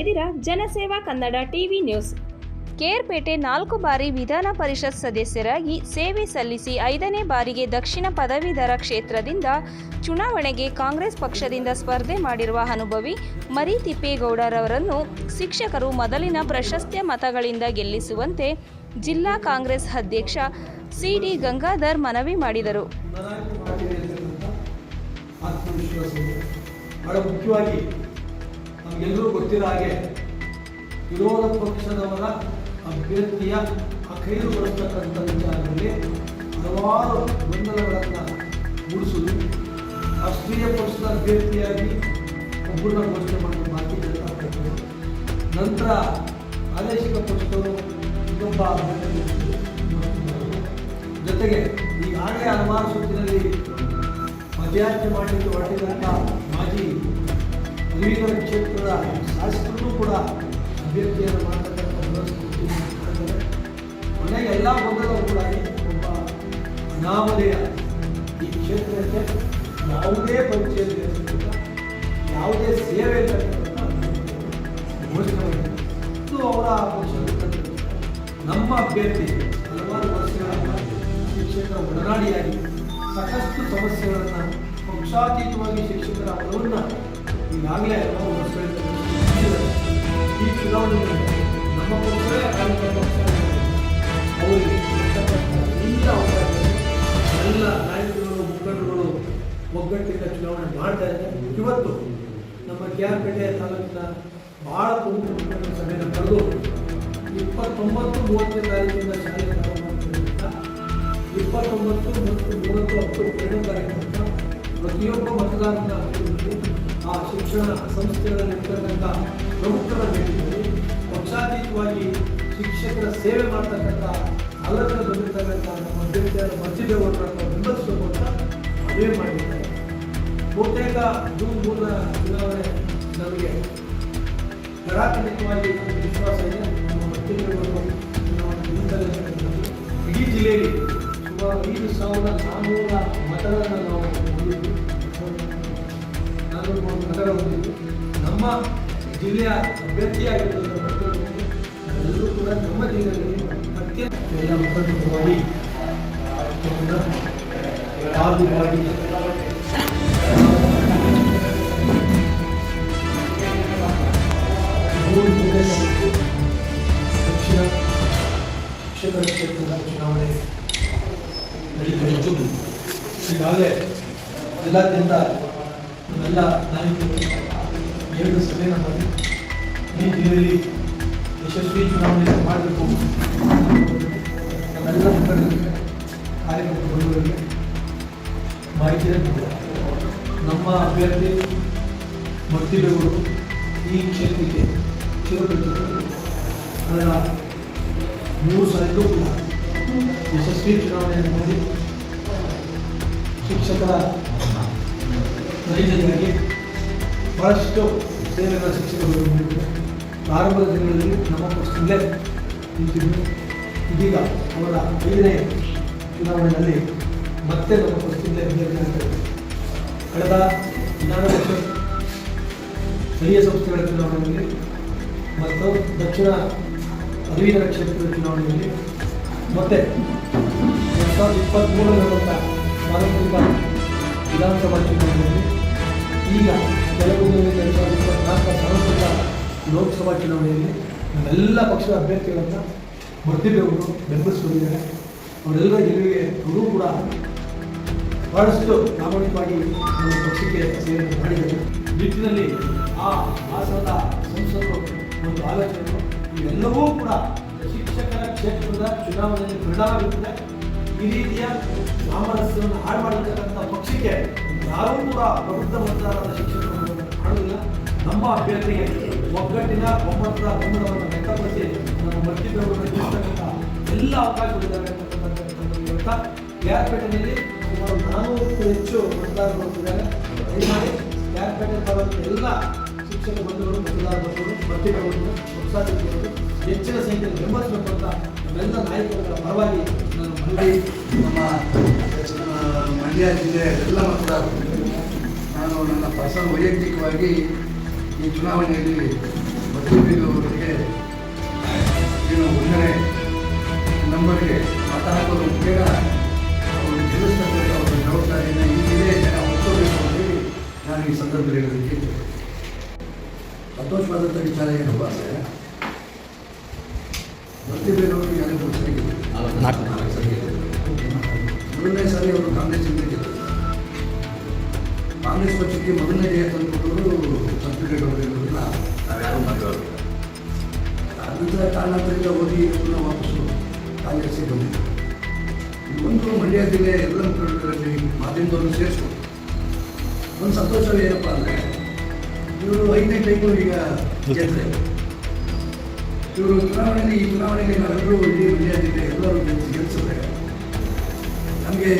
ಇದ್ದೀರಾ? ಜನಸೇವಾ Kannada TV news. Kerpete ನಾಲ್ಕು ಬಾರಿ ವಿಧಾನ ಪರಿಷತ್ ಸದಸ್ಯರಾಗಿ ಸೇವೆ ಸಲ್ಲಿಸಿ ಐದನೇ ಬಾರಿಗೆ ದಕ್ಷಿಣ ಪದವೀಧರ ಕ್ಷೇತ್ರದಿಂದ ಚುನಾವಣೆಗೆ ಕಾಂಗ್ರೆಸ್ ಪಕ್ಷದಿಂದ ಸ್ಪರ್ಧೆ ಮಾಡಿರುವ ಅನುಭವಿ ಮರಿ ತಿಪ್ಪೇಗೌಡರವರನ್ನು ಶಿಕ್ಷಕರು ಮೊದಲಿನ ಪ್ರಶಸ್ತ್ಯ ಮತಗಳಿಂದ ಗೆಲ್ಲಿಸುವಂತೆ ಜಿಲ್ಲಾ ಕಾಂಗ್ರೆಸ್ ಅಧ್ಯಕ್ಷ ಸಿಡಿ ಗಂಗಾಧರ್ ಮನವಿ ಮಾಡಿದರು. ನಮಗೆಲ್ಲರೂ ಗೊತ್ತಿರೋ ಹಾಗೆ ವಿರೋಧ ಪಕ್ಷದವರ ಅಭ್ಯರ್ಥಿಯ ಅಖೈರುಗೊಳಿಸ್ತಕ್ಕಂಥ ವಿಚಾರದಲ್ಲಿ ಹಲವಾರು ಗೊಂದಲಗಳನ್ನು ಮೂಡಿಸುವುದು ರಾಷ್ಟ್ರೀಯ ಪಕ್ಷದ ಅಭ್ಯರ್ಥಿಯಾಗಿ ಸಂಪೂರ್ಣ ಘೋಷಣೆ ಮಾಡುವ ಭಾರತೀಯ ಜನತಾ ಪಕ್ಷಗಳು ನಂತರ ಪ್ರಾದೇಶಿಕ ಪಕ್ಷದವರು ಇನ್ನೊಬ್ಬ. ಜೊತೆಗೆ ಈಗಾಗಲೇ ಹಲವಾರು ಸುತ್ತಿನಲ್ಲಿ ಪದಯಾತ್ರೆ ಮಾಡಲಿಕ್ಕೆ ಹೊರಟಿದಂಥ ಮಾಜಿ ಪದವೀಧರ ಕ್ಷೇತ್ರದ ಶಾಸಕರು ಕೂಡ ಅಭ್ಯರ್ಥಿಯನ್ನು ಮಾಡತಕ್ಕಂಥ ಮನಸ್ಥಿತಿ ಮನೆಗೆ ಎಲ್ಲ ಗೊಂದಲವೂ ಕೂಡ ಒಬ್ಬ ಅನಾಮಧೇಯ ಈ ಕ್ಷೇತ್ರಕ್ಕೆ ಯಾವುದೇ ಪರಿಚಯ ಯಾವುದೇ ಸೇವೆ ಇರತಕ್ಕಂಥ ಮಾಡಿದ್ದಾರೆ. ಇದು ಅವರ ನಮ್ಮ ಅಭ್ಯರ್ಥಿ ಹಲವಾರು ವರ್ಷಗಳ ಈ ಕ್ಷೇತ್ರ ಒಡನಾಡಿಯಾಗಿ ಸಾಕಷ್ಟು ಸಮಸ್ಯೆಗಳನ್ನು ಪಕ್ಷಾತೀತವಾಗಿ ಶಿಕ್ಷಕರ ಬಲವನ್ನು ಈಗಾಗಲೇ ಈ ಚುನಾವಣೆಯಲ್ಲಿ ನಮ್ಮ ಪಕ್ಷವೇ ಆಡಳಿತ ಪಕ್ಷ ಅವರಿಗೆ ಎಲ್ಲ ಎಲ್ಲ ನಾಯಕರುಗಳು, ಮುಖಂಡರುಗಳು ಒಗ್ಗಟ್ಟಿನ ಚುನಾವಣೆ ಮಾಡ್ತಾ ಇದ್ದಾರೆ. ಇವತ್ತು ನಮ್ಮ ಕೆ ತಾಲೂಕಿನ ಬಹಳ ಪ್ರಮುಖ ಮುಖಂಡರ ಸಭೆಯನ್ನು ಕರೆದು ಇಪ್ಪತ್ತೊಂಬತ್ತು ಮೂವತ್ತನೇ ತಾರೀಕಿನ ಶಾಲೆ ಪ್ರಾರಂಭ ಇಪ್ಪತ್ತೊಂಬತ್ತು ಮತ್ತು ಮೂವತ್ತು ಅಕ್ಟೋಬರ್ ಎರಡನೇ ತಾರೀಕು ಪ್ರತಿಯೊಬ್ಬ ಮತದಾರನ ಆ ಶಿಕ್ಷಣ ಸಂಸ್ಥೆಗಳ ಇರ್ತಕ್ಕಂಥ ಪ್ರಮುಖರ ಭೇಟಿಯಲ್ಲಿ ಪಕ್ಷಾತೀತವಾಗಿ ಶಿಕ್ಷಕರ ಸೇವೆ ಮಾಡ್ತಕ್ಕಂಥ ಆಲೋಚನೆ ಬಂದಿರತಕ್ಕಂಥ ನಮ್ಮ ಅಭ್ಯರ್ಥಿಯಾದ ಮಧ್ಯದೇವರನ್ನು ಬೆಂಬಲಿಸಬೇಕು ಅಂತ ಮನವಿ ಮಾಡಿದ್ದಾರೆ. ಬಹುತೇಕ ಜೂನ್ ಮೂರರ ಚುನಾವಣೆ ನಮಗೆ ಪ್ರಾಥಮಿಕವಾಗಿ ವಿಶ್ವಾಸ ಇದೆ. ನಮ್ಮ ಮಧ್ಯದೇವರು ಇಡೀ ಜಿಲ್ಲೆಯಲ್ಲಿ ಸುಮಾರು ಐದು ಸಾವಿರದ ನಾನ್ನೂರ ಮತಗಳನ್ನು ನಾವು ಹೊಂದಿದ್ವಿ ಹೊಂದಿದ್ದು. ನಮ್ಮ ಜಿಲ್ಲೆಯ ಅಭ್ಯರ್ಥಿಯಾಗಿರುವಂಥ ಎಲ್ಲರೂ ಕೂಡ ನಮ್ಮ ಜಿಲ್ಲೆಯಲ್ಲಿ ಅತ್ಯಂತ ಎಲ್ಲ ಆರ್ಥಿಕವಾಗಿ ಪಾಲ್ಗೊಳ್ಳಿ ಮಾಡಿ ದಕ್ಷಿಣ ಶಿಕ್ಷಕರ ಕ್ಷೇತ್ರದ ಚುನಾವಣೆ ನಡೀತಾ ಈಗಾಗಲೇ ಜಿಲ್ಲಾದ್ಯಂತ ನಮ್ಮೆಲ್ಲ ನಾಯಕರು ಎರಡು ಸಭೆಯನ್ನು ಮಾಡಿ ಈ ಜಿಲ್ಲೆಯಲ್ಲಿ ಯಶಸ್ವಿ ಚುನಾವಣೆ ಮಾಡಬೇಕು. ನಮ್ಮೆಲ್ಲ ಮುಖಂಡರಿಗೆ ಕಾರ್ಯಕ್ರಮ ಬಂಧುಗಳಿಗೆ ಮಾಹಿತಿಯನ್ನು ನಮ್ಮ ಅಭ್ಯರ್ಥಿ ಮರ್ತಿಬೇಗರು ಈ ಕ್ಷೇತ್ರಕ್ಕೆ ಸೇರಿಬಿಟ್ಟಿದ್ದಾರೆ ಅದರ ಮೂರು ಸಲಕ್ಕೂ ಕೂಡ ಯಶಸ್ವಿ ಚುನಾವಣೆಯನ್ನು ಮಾಡಿ ಶಿಕ್ಷಕರ ನೈಜತೆಯಾಗಿ ಬಹಳಷ್ಟು ಸೇವೆಗಳ ಶಿಕ್ಷಕರು ಪ್ರಾರಂಭದ ದಿನಗಳಲ್ಲಿ ನಮ್ಮ ಪಕ್ಷದಲ್ಲೇ ನಿಂತಿದ್ದು ಇದೀಗ ಅವರ ಐದನೇ ಚುನಾವಣೆಯಲ್ಲಿ ಮತ್ತೆ ನಮ್ಮ ಪಕ್ಷದಲ್ಲೇ ಅಭ್ಯರ್ಥಿಯಾಗಿದ್ದಾರೆ ಕಳೆದ ವಿಧಾನ ಸ್ಥಳೀಯ ಸಂಸ್ಥೆಗಳ ಚುನಾವಣೆಯಲ್ಲಿ ಮತ್ತು ದಕ್ಷಿಣ ಪದವೀಧರ ಕ್ಷೇತ್ರದ ಚುನಾವಣೆಯಲ್ಲಿ ಮತ್ತೆ ಎರಡು ಸಾವಿರದ ಇಪ್ಪತ್ತ್ಮೂರರಲ್ಲಿ ನಡೆದಂಥ ಸಾರ್ವತ್ರಿಕ ವಿಧಾನಸಭಾ ಚುನಾವಣೆಯಲ್ಲಿ ಈಗ ಕೆಲವು ದಿನಗಳಲ್ಲಿ ಎರಡು ಸಾವಿರದ ಇಪ್ಪತ್ನಾಲ್ಕರ ಸಾರ್ವತ್ರಿಕ ಲೋಕಸಭಾ ಚುನಾವಣೆಯಲ್ಲಿ ನಮ್ಮೆಲ್ಲ ಪಕ್ಷದ ಅಭ್ಯರ್ಥಿಗಳನ್ನು ಮರ್ತಿಬೇವರು ಬೆಂಬಲಿಸಿಕೊಂಡಿದ್ದಾರೆ. ಅವರೆಲ್ಲ ಗೆಲುವಿಗೆ ಅವರು ಕೂಡ ಬಹಳಷ್ಟು ಪ್ರಾಮಾಣಿಕವಾಗಿ ನಮ್ಮ ಪಕ್ಷಕ್ಕೆ ಸೇವೆ ಮಾಡಿದ್ದಾರೆ. ನಿಟ್ಟಿನಲ್ಲಿ ಆ ಭಾರತದ ಸಂಸದರು ಒಂದು ಆಲೋಚನೆ ಇವೆಲ್ಲವೂ ಕೂಡ ಶಿಕ್ಷಕರ ಕ್ಷೇತ್ರದ ಚುನಾವಣೆಯಲ್ಲಿ ಪರಿಣಾಮ ಬೀರುತ್ತದೆ ಈ ರೀತಿಯ ಸಾಮರಸ್ಯವನ್ನು ಹಾಳು ಮಾಡತಕ್ಕಂಥ ಪಕ್ಷಕ್ಕೆ ಯಾರೂ ಕೂಡ ಪ್ರಬುದ್ಧ ಮತದಾರರ ಶಿಕ್ಷಣವನ್ನು ಮಾಡುವುದಿಲ್ಲ ನಮ್ಮ ಅಭ್ಯರ್ಥಿಗೆ ಒಗ್ಗಟ್ಟಿನ ಒಮ್ಮತದ ಬೆಂಬಲವನ್ನು ವ್ಯಕ್ತಪಡಿಸಿ ನಮ್ಮ ಗೆಲ್ಲಿಸ್ತಕ್ಕಂಥ ಎಲ್ಲ ಅವಕಾಶಗಳಿದ್ದಾವೆ ಹೇಳ್ತಾ, ಯಾರ್ಪೇಟೆಯಲ್ಲಿ ಸುಮಾರು ನಾನ್ನೂರಕ್ಕೂ ಹೆಚ್ಚು ಮತದಾರರು ಬರ್ತಿದ್ದಾರೆ ದಯಮಾಡಿ ಯಾರ್ಪೇಟೆ ಬರುವಂಥ ಎಲ್ಲ ಶಿಕ್ಷಕ ಬಂಧುಗಳು ಮತದಾರ ಬಂಧುಗಳು ಮರ್ತಿಬೇವನ್ನು ಪ್ರೋತ್ಸಾಹಿಸಬೇಕು ಹೆಚ್ಚಿನ ಸಂಖ್ಯೆಯಲ್ಲಿ ಬೆಂಬಲಿಸಬೇಕು ಅಂತ ನಮ್ಮೆಲ್ಲ ನಾಯಕರುಗಳ ಪರವಾಗಿ ಮನವಿ ನಮ್ಮ ಮಂಡ್ಯ ಜಿಲ್ಲೆ ಎಲ್ಲ ಮತದಾರರು ನಾನು ನನ್ನ ಪರ್ಸನಲ್ ವೈಯಕ್ತಿಕವಾಗಿ ಈ ಚುನಾವಣೆಯಲ್ಲಿ ಬದುಕಿರುವವರಿಗೆ ಏನು ಒಂದನೇ ನಂಬರ್ಗೆ ಮತ ಹಾಕೋದು ಬೇಗ ಅವರು ತಿಳಿಸ್ತಾರೆ ಅವರ ಜವಾಬ್ದಾರಿಯನ್ನು ಈಗಲೇ ಜನ ಒಪ್ಕೋಬೇಕು ಅಂತೇಳಿ ನಾನು ಈ ಸಂದರ್ಭದಲ್ಲಿ ಇಚ್ಛೆ ಸಂತೋಷವಾದಂಥ ವಿಚಾರ ಏನಪ್ಪ ಅಂದರೆ ಪ್ರತಿಭೆಯವರು ಯಾರಿಗೂ ಸರಿಗಿಲ್ಲ ಮೊದಲನೇ ಸಾರಿ ಅವರು ಕಾಂಗ್ರೆಸ್ ಕಾಂಗ್ರೆಸ್ ಪಕ್ಷಕ್ಕೆ ಮೊದಲನೇ ಜಯ ತಂದುಕೊಟ್ಟವರು ಸರ್ಟಿಫಿಕೇಟ್ ಅವರು ಇರೋದನ್ನ ನಾವ್ಯಾರೂ ಮರೆಯೋರು ನಂತರ ಕಾರಣಾಂತರದಿಂದ ಓದಿ ಪುನಃ ವಾಪಸ್ಸು ಕಾಂಗ್ರೆಸ್ಸಿಗೆ ಬಂದಿದ್ದರು ಒಂದು ಮಂಡ್ಯ ಜಿಲ್ಲೆ ಎಲ್ಲ ಮುಖಂಡರಲ್ಲಿ ಮಾಧ್ಯಮದವರು ಸೇರಿಸ್ಕೊಂಡು ಒಂದು ಸಂತೋಷ ಏನಪ್ಪ ಅಂದರೆ ಇವರು ಐದನೇ ಟೈಮು ಈಗ ಗೆದ್ದರೆ ಇವರು ಚುನಾವಣೆಯಲ್ಲಿ ಈ ಚುನಾವಣೆಯಲ್ಲಿ ನಾವೆಲ್ಲರೂ ಇಲ್ಲಿ ಜಿಲ್ಲೆ ಎಲ್ಲರೂ ಗೆಲ್ಲಿಸಿದ್ರೆ ನಮಗೆ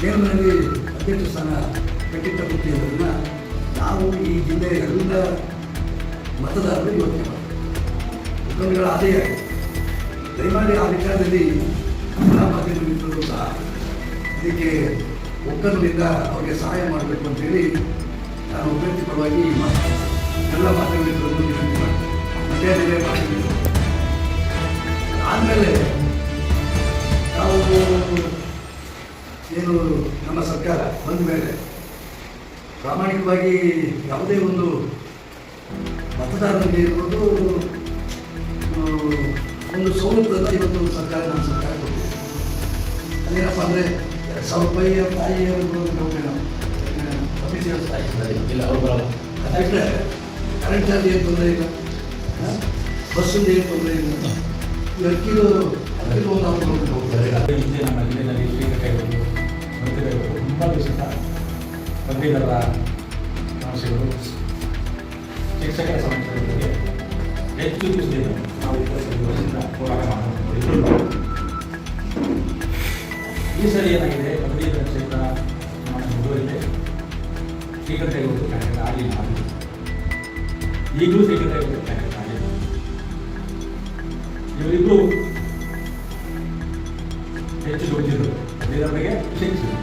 ಕೇಂದ್ರದಲ್ಲಿ ಅಧ್ಯಕ್ಷ ಸ್ಥಾನ ಕಟ್ಟಿಟ್ಟ ಬುದ್ಧಿಯನ್ನು ನಾವು ಈ ಜಿಲ್ಲೆಯ ಎಲ್ಲ ಮತದಾರರು ಯೋಚನೆ ಮಾಡ್ತೀವಿ ಮುಖಂಡಗಳ ಆದಾಯ ದಯಮಾಡಿ ಆ ವಿಚಾರದಲ್ಲಿ ಮಾಧ್ಯಮ ಮಿತ್ರರು ಸಹ ಇದಕ್ಕೆ ಒಕ್ಕಲಿನಿಂದ ಅವರಿಗೆ ಸಹಾಯ ಮಾಡಬೇಕು ಅಂತೇಳಿ ನಾನು ಅಭ್ಯರ್ಥಿ ಪರವಾಗಿ ಎಲ್ಲ ಮಾಧ್ಯಮ ಮಿತ್ರರನ್ನು ವಿನಂತಿ ಮಾಧ್ಯಮ ಮಿತ್ರರು ಆದಮೇಲೆ ನಾವು ಏನು ನಮ್ಮ ಸರ್ಕಾರ ಬಂದ ಮೇಲೆ ಪ್ರಾಮಾಣಿಕವಾಗಿ ಯಾವುದೇ ಒಂದು ಮತದಾರರಿಗೆ ಇರ್ಬೋದು ಒಂದು ಸವಲತ್ತನ್ನು ಇವತ್ತು ಸರ್ಕಾರ ನಮ್ಮ ಸರ್ಕಾರ ಕೊಟ್ಟಿದೆ. ಅದೇನಪ್ಪ ಅಂದರೆ ಎರಡು ಸಾವಿರ ರೂಪಾಯಿ ತಾಯಿ ಕಮಿಷನ್ ಇಲ್ಲ ಅವ್ರು ಬರಲ್ಲ. ಅದಕ್ಕೆ ಕರೆಂಟ್ ಚಾರ್ಜ್ ಏನು ತೊಂದರೆ ಇಲ್ಲ. ಬಸ್ಸಿಂದ ಏನು ತೊಂದರೆ ಇಲ್ಲ. ಅದಕ್ಕೆ ಅಕ್ಕಿದು ಒಂದು ಅವ್ರು ಹೋಗ್ತಾರೆ ಹಿಂದೆ ನಮ್ಮ ಜಿಲ್ಲೆಯಲ್ಲಿ ಶ್ರೀಕಟ್ಟೆಗಳು ಬಂದಿರಬೇಕು ತುಂಬ ದಿವಸದ ಪದವೀಧರ ಸಮಸ್ಯೆಗಳು. ಶಿಕ್ಷಕರ ಸಮಸ್ಯೆಗಳ ಬಗ್ಗೆ ಹೆಚ್ಚು ದಿವಸದಿಂದ ನಾವು ವರ್ಷದಿಂದ ಹೋರಾಟ ಮಾಡಬೇಕು ಈ ಸರಿ ಏನಾಗಿದೆ? ಪದವೀಧರ ಕ್ಷೇತ್ರ ನಮ್ಮ ಮುಂದುವರಿದೆ ಶ್ರೀಕಟ್ಟೆಗಳು ಕ್ಯಾಂಡಿಡೇಟ್ ಆಗಲಿಲ್ಲ ಈಗಲೂ ಶ್ರೀಕಟ್ಟೆಗಳು ಕ್ಯಾಂಡಿಡೇಟ್ ಇವರಿಬ್ಬರು ಹೆಚ್ಚು ದುಡಿದಿದ್ರು ಇದರ ಬಗ್ಗೆ ಶಿಕ್ಷಿಸಿದ್ರು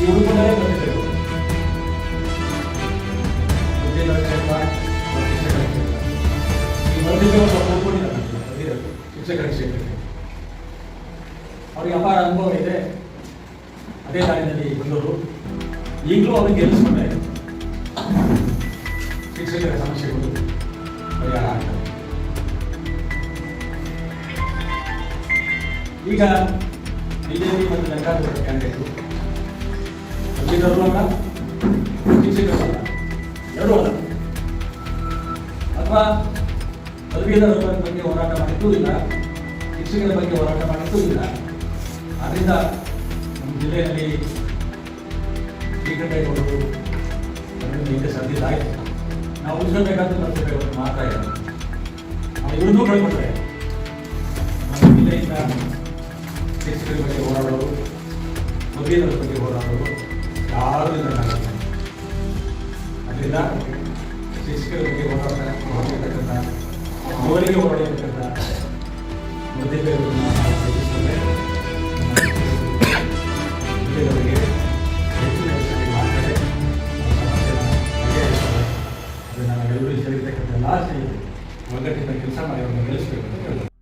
ಈ ಹುಡುಗನೇ ಬಂದಿದ್ದರು ಶಿಕ್ಷಕರ ಕ್ಷೇತ್ರಕ್ಕೆ ಅವರಿಗೆ ಅಪಾರ ಅನುಭವ ಇದೆ. ಅದೇ ದಾರಿನಲ್ಲಿ ಬಂದವರು. ಈಗಲೂ ಅವ್ರಿಗೆ ಗೆಲ್ಲಿಸ್ಕೊಂಡ್ರೆ ಶಿಕ್ಷಕರ ಸಮಸ್ಯೆಗಳು ಪರಿಹಾರ ಆಗ್ತವೆ. ಈಗ ಬಿಜೆಪಿ ಮತ್ತು ಜನತಾದಳ ಕ್ಯಾಂಡಿಡೇಟು. ಅಲ್ಲ? ಶಿಕ್ಷಕರು ಅಲ್ಲ ಎರಡೂ ಅಲ್ಲ. ಅಥವಾ ಪದವೀಧರ ಬಗ್ಗೆ ಹೋರಾಟ ಮಾಡಿದ್ದೂ ಇಲ್ಲ, ಶಿಕ್ಷಕರ ಬಗ್ಗೆ ಹೋರಾಟ ಮಾಡಿದ್ದೂ ಇಲ್ಲ. ಆದ್ದರಿಂದ ನಮ್ಮ ಜಿಲ್ಲೆಯಲ್ಲಿ ಶ್ರೀಕಂಠೇಗೌಡರು ಹಿಂದೆ ಆಯಿತು ನಾವು ಉಳಿಸಬೇಕಾದ್ರೆ ನರಸಿಂಹೇಗೌಡರು ಮಾತ್ರ ನಾವು ಇವ್ರನ್ನೂ ಕಳ್ಕೊಂಡ್ರೆ ನಮ್ಮ ಜಿಲ್ಲೆಯಿಂದ ಶಿಕ್ಷಕರ ಬಗ್ಗೆ ಹೋರಾಡೋರು ವಕೀಲರ ಬಗ್ಗೆ ಹೋರಾಡೋರು ಯಾರೂ ಇಲ್ಲ ಅದರಿಂದ ಶಿಕ್ಷಕರ ಬಗ್ಗೆ ಹೋರಾಟ ಹೋರಾಡಿರ್ತಕ್ಕಂಥ ಅವರಿಗೆ ಹೋರಾಡಿರ್ತಕ್ಕಂಥ ಮಧ್ಯದಲ್ಲಿ